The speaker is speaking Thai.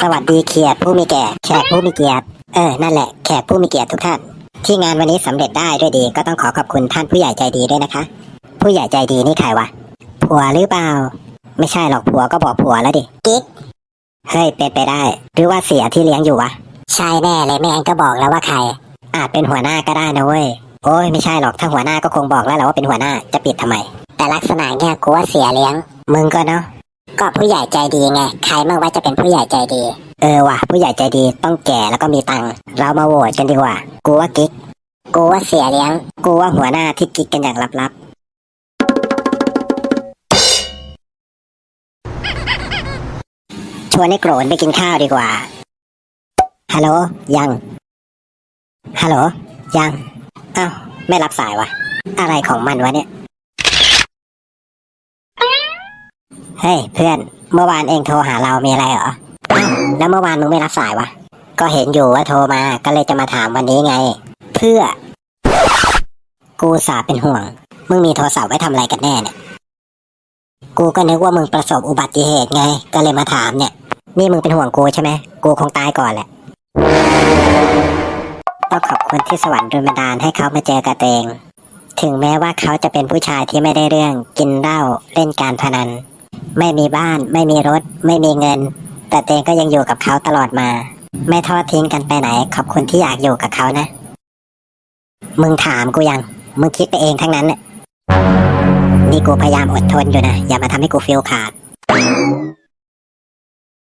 สวัสดีเขียดผู้มีแก่แขกผู้มีเกียรติเออนั่นแหละแขกผู้มีเกียรติทุกท่าน ที่งานวันนี้สำเร็จได้ด้วยดี ก็ต้องขอขอบคุณท่านผู้ใหญ่ใจดีด้วยนะคะ ผู้ใหญ่ใจดีนี่ใครวะผัวหรือเปล่า ไม่ใช่หรอกผัวก็บอกผัวแล้วดิกิ๊กเฮ้ยเป็นไปได้ หรือว่าเสียที่เลี้ยงอยู่วะใช่แน่เลยแม่งก็บอกแล้วว่าใคร อาจเป็นหัวหน้าก็ได้นะเว้ยโอ้ยไม่ใช่หรอกถ้าหัวหน้าก็คงบอกแล้วแหละว่าเป็นหัวหน้าจะปิดทำไม แต่ลักษณะเนี่ยกูว่าเสียเลี้ยง มึงก็เนาะ ก็ผู้ใหญ่ใจดีไง ใครบ้างว่าจะเป็นผู้ใหญ่ใจดี เออว่ะ ผู้ใหญ่ใจดีต้องแก่แล้วก็มีตังค์เรามาโหวตกันดีกว่า กูว่ากิ๊ก กูว่าเสียเลี้ยง กูว่าหัวหน้าที่กิ๊กกันอย่างลับๆ ชวนไอ้โกรนไปกินข้าวดีกว่า ฮัลโหล ยัง ฮัลโหล ยัง อ้าว ไม่รับสายวะ อะไรของมันวะเนี่ย เฮ้ยเพื่อนเมื่อวานเองโทรหาเรามีอะไรเหรออ้าวแล้วเมื่อวานมึงไม่รับสายวะ ก็เห็นอยู่ว่าโทรมาก็เลยจะมาถามวันนี้ไง เพื่อ กูสาเป็นห่วง มึงมีโทรศัพท์ไว้ทำอะไรกันแน่เนี่ย กูก็นึกว่ามึงประสบอุบัติเหตุไง ก็เลยมาถามเนี่ย นี่มึงเป็นห่วงกูใช่ไหมกูคงตายก่อนแหละ ต้องขอบคุณที่สวรรค์ดลบันดาลให้เขามาเจอกับตัวเอง ถึงแม้ว่าเขาจะเป็นผู้ชายที่ไม่ได้เรื่อง กินเหล้าเล่นการพนัน ไม่มีบ้าน ไม่มีรถ ไม่มีเงิน แต่เตงก็ยังอยู่กับเขาตลอดมา ไม่ทอดทิ้งกันไปไหน ขอบคุณที่อยากอยู่กับเขานะ มึงถามกูยัง มึงคิดไปเองทั้งนั้นน่ะนี่กูพยายามอดทนอยู่นะ อย่ามาทำให้กูฟิลขาด